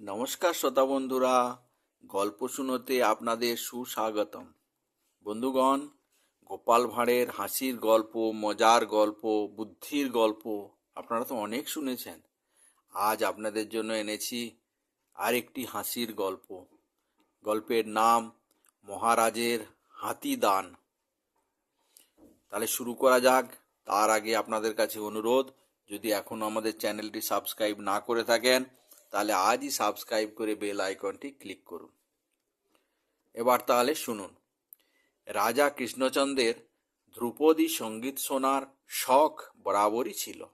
নমস্কার শ্রোতা বন্ধুরা, গল্প শুনোতে আপনাদের সুস্বাগতম। বন্ধুগণ, গোপাল ভাঁড়ের হাসির গল্প, মজার গল্প, বুদ্ধির গল্প আপনারা তো অনেক শুনেছেন। আজ আপনাদের জন্য এনেছি আরেকটি হাসির গল্প। গল্পের নাম মহারাজের হাতি দান। তাহলে শুরু করা যাক। তার আগে আপনাদের কাছে অনুরোধ, যদি এখনও আমাদের চ্যানেলটি সাবস্ক্রাইব না করে থাকেন তাহলে আজই সাবস্ক্রাইব করে বেল আইকনটি ক্লিক করুন। এবার তাহলে শুনুন। রাজা কৃষ্ণচন্দ্রের ধ্রুপদী সংগীত শোনার শখ বরাবরই ছিল।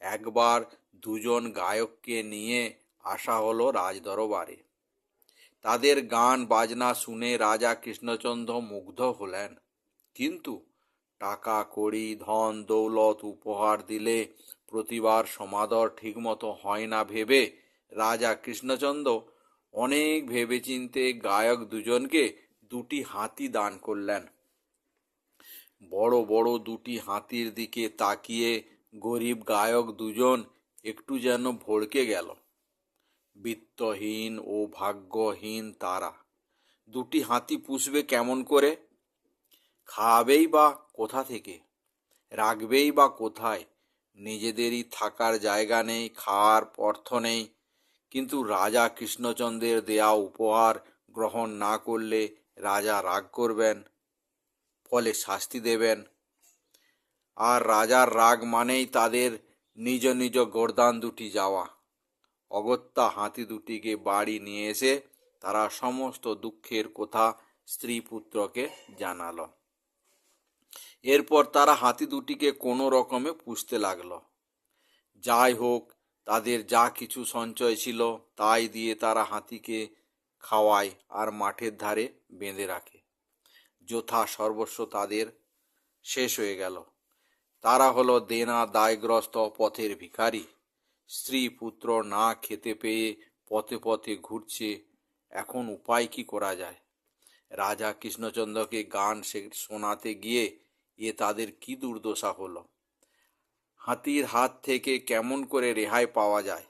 একবার দুজন গায়ককে নিয়ে আসা হলো রাজদরবারে। তাদের গান, বাজনা শুনে রাজা কৃষ্ণচন্দ্র মুগ্ধ হলেন। কিন্তু টাকা, কড়ি, ধন, দৌলত, উপহার দিলে প্রতিবার সমাদর ঠিকমতো হয় না ভেবে রাজা কৃষ্ণচন্দ্র অনেক ভেবেচিন্তে গায়ক দুজনকে দুটি হাতি দান করলেন। বড় বড় দুটি হাতির দিকে তাকিয়ে গরিব গায়ক দুজন একটু যেন ভড়কে গেল। বিত্তহীন ও ভাগ্যহীন তারা। দুটি হাতি পুষবে কেমন করে? খাওয়াবেই বা কোথা থেকে? রাখবেই বা কোথায়? নিজেদেরই থাকার জায়গা নেই, খাওয়ার অর্থ নেই। কিন্তু রাজা কৃষ্ণচন্দ্রের দেয়া উপহার গ্রহণ না করলে রাজা রাগ করবেন, ফলে শাস্তি দেবেন। আর রাজার রাগ মানেই তাদের নিজ নিজ গোরদান দুটি যাওয়া। অগত্যা হাতি দুটিকে বাড়ি নিয়ে এসে তারা সমস্ত দুঃখের কথা স্ত্রী পুত্রকে জানালো। এরপর তারা হাতি দুটিকে কোনো রকমে পুষতে লাগল। যাই হোক, তাদের যা কিছু সঞ্চয় ছিল তাই দিয়ে তারা হাতিকে খাওয়ায় আর মাঠের ধারে বেঁধে রাখে। যথা সর্বস্ব তাদের শেষ হয়ে গেল। তারা হলো দেনা দায়গ্রস্ত পথের ভিখারি। স্ত্রী পুত্র না খেতে পেয়ে পথে পথে ঘুরছে। এখন উপায় কি করা যায়? রাজা কৃষ্ণচন্দ্রকে গান শোনাতে গিয়ে এ তাদের কি দুর্দশা হলো? হাতির হাত থেকে কেমন করে রেহাই পাওয়া যায়?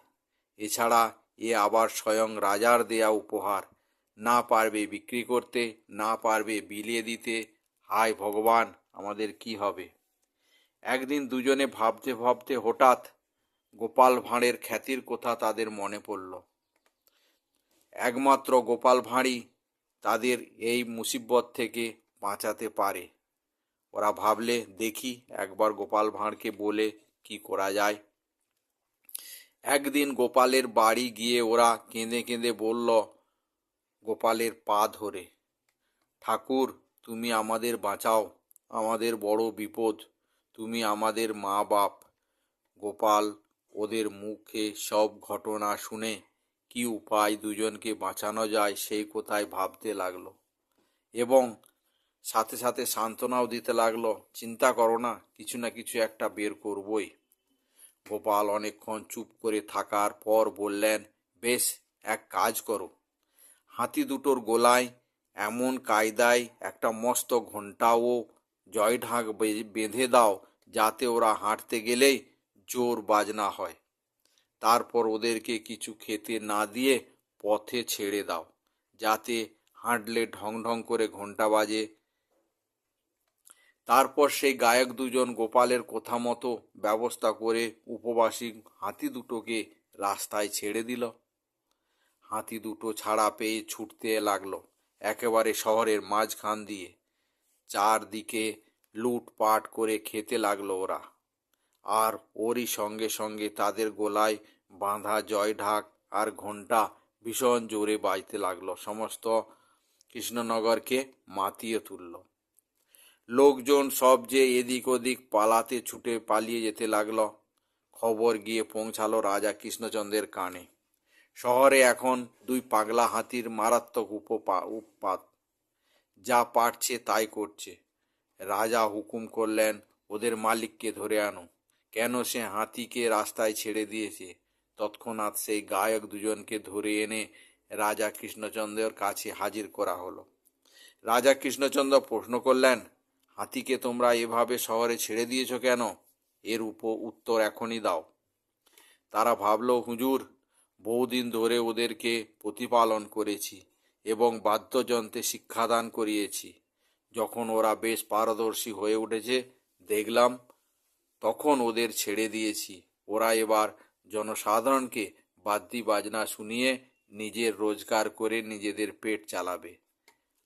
এছাড়া এ আবার স্বয়ং রাজার দেয়া উপহার। না পারবে বিক্রি করতে, না পারবে বিলিয়ে দিতে। হায় ভগবান, আমাদের কি হবে? একদিন দুজনে ভাবতে ভাবতে হঠাৎ গোপাল ভাঁড়ের খ্যাতির কথা তাদের মনে পড়ল। একমাত্র গোপাল ভাঁড়ই তাদের এই মুসিবত থেকে বাঁচাতে পারে। ওরা ভাবলে, দেখি, একবার গোপাল ভাঁড়কে বলে কি করা যায়? একদিন গোপালের বাড়ি গিয়ে ওরা কেঁদে কেঁদে বলল, গোপালের পা ধরে। ঠাকুর, তুমি আমাদের বাঁচাও। আমাদের বড় বিপদ। তুমি আমাদের মা বাপ গোপাল, ওদের মুখে সব ঘটনা শুনে কি উপায় দুজনকে বাঁচানো যায় সেই কথাই ভাবতে লাগল। এবং সাথে সাথে সান্ত্বনাও দিতে লাগল, চিন্তা করো না, কিছু না কিছু একটা বের করবই। গোপাল অনেকক্ষণ চুপ করে থাকার পর বললেন, বেশ, এক কাজ করো। হাতি দুটোর গোলায় এমন কায়দায় একটা মস্ত ঘণ্টা ও জয় ঢাক বে- বেঁধে দাও, যাতে ওরা হাঁটতে গেলেই জোর বাজনা হয়। তারপর ওদেরকে কিছু খেতে না দিয়ে পথে ছেড়ে দাও, যাতে হাঁটলে ঢং ঢং করে ঘণ্টা বাজে তারপর সেই গায়ক দুজন গোপালের কথা মতো ব্যবস্থা করে উপবাসী হাতি দুটোকে রাস্তায় ছেড়ে দিল। হাতি দুটো ছাড়া পেয়ে ছুটতে লাগল একেবারে শহরের মাঝখান দিয়ে। চারদিকে লুটপাট করে খেতে লাগল ওরা। আর ওরই সঙ্গে সঙ্গে তাদের গোলায় বাঁধা জয় ঢাক আর ঘণ্টা ভীষণ জোরে বাজতে লাগল। সমস্ত কৃষ্ণনগরকে মাতিয়ে তুলল। লোকজন সব যে এদিক ওদিক পালাতে ছুটে পালিয়ে যেতে লাগল। খবর গিয়ে পৌঁছালো রাজা কৃষ্ণচন্দ্রের কানে। শহরে এখন দুই পাগলা হাতির মারাত্মক উপপা, উৎপাত। যা পারছে তাই করছে। রাজা হুকুম করলেন, ওদের মালিককে ধরে আনো। কেন সে হাতিকে রাস্তায় ছেড়ে দিয়েছে? তৎক্ষণাৎ সেই গায়ক দুজনকে ধরে এনে রাজা কৃষ্ণচন্দ্রের কাছে হাজির করা হলো। রাজা কৃষ্ণচন্দ্র প্রশ্ন করলেন হাতিকে তোমরা এভাবে শহরে ছেড়ে দিয়েছ কেন? এর উপ উত্তর এখনই দাও। তারা ভাবল, হুজুর, বহুদিন ধরে ওদেরকে প্রতিপালন করেছি এবং বাদ্যযন্ত্রে শিক্ষাদান করিয়েছি। যখন ওরা বেশ পারদর্শী হয়ে উঠেছে, দেখলাম তখন ওদের ছেড়ে দিয়েছি। ওরা এবার জনসাধারণকে বাদ্যি বাজনা শুনিয়ে নিজের রোজগার করে নিজেদের পেট চালাবে।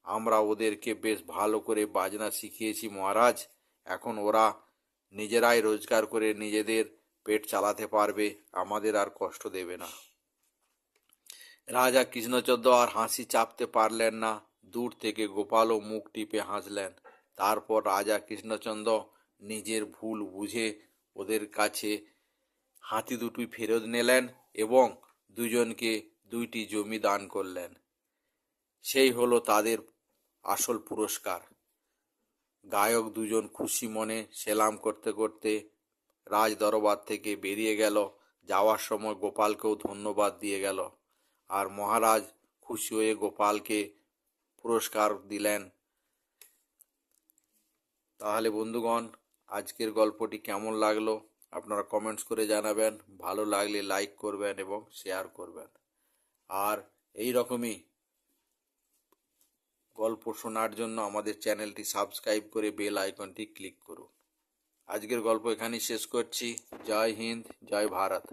আমরা ওদেরকে বেশ ভালো করে বাজনা শিখিয়েছি মহারাজ। এখন ওরা নিজেরাই রোজগার করে নিজেদের পেট চালাতে পারবে, আমাদের আর কষ্ট দেবে না। রাজা কৃষ্ণচন্দ্র আর হাসি চাপতে পারলেন না, দূর থেকে গোপালও মুখ টিপে হাসলেন। তারপর রাজা কৃষ্ণচন্দ্র নিজের ভুল বুঝে ওদের কাছে হাতি দুটি ফেরত নিলেন এবং দুজনকে দুইটি জমি দান করলেন। সেই হলো তাদের আসল পুরস্কার। গায়ক দুজন খুশি মনে সেলাম করতে করতে রাজ দরবার থেকে বেরিয়ে গেল, যাওয়ার সময় গোপালকেও ধন্যবাদ দিয়ে গেল আর মহারাজ খুশি হয়ে গোপালকে পুরস্কার দিলেন। তাহলে বন্ধুগণ, আজকের গল্পটি কেমন লাগল আপনারা কমেন্টস করে জানাবেন, ভালো লাগলে লাইক করবেন এবং শেয়ার করবেন। আর এই রকমই গল্প শোনার জন্য আমাদের চ্যানেলটি সাবস্ক্রাইব করে বেল আইকনটি ক্লিক করুন। আজকের গল্প এখানেই শেষ করছি। জয় হিন্দ, জয় ভারত।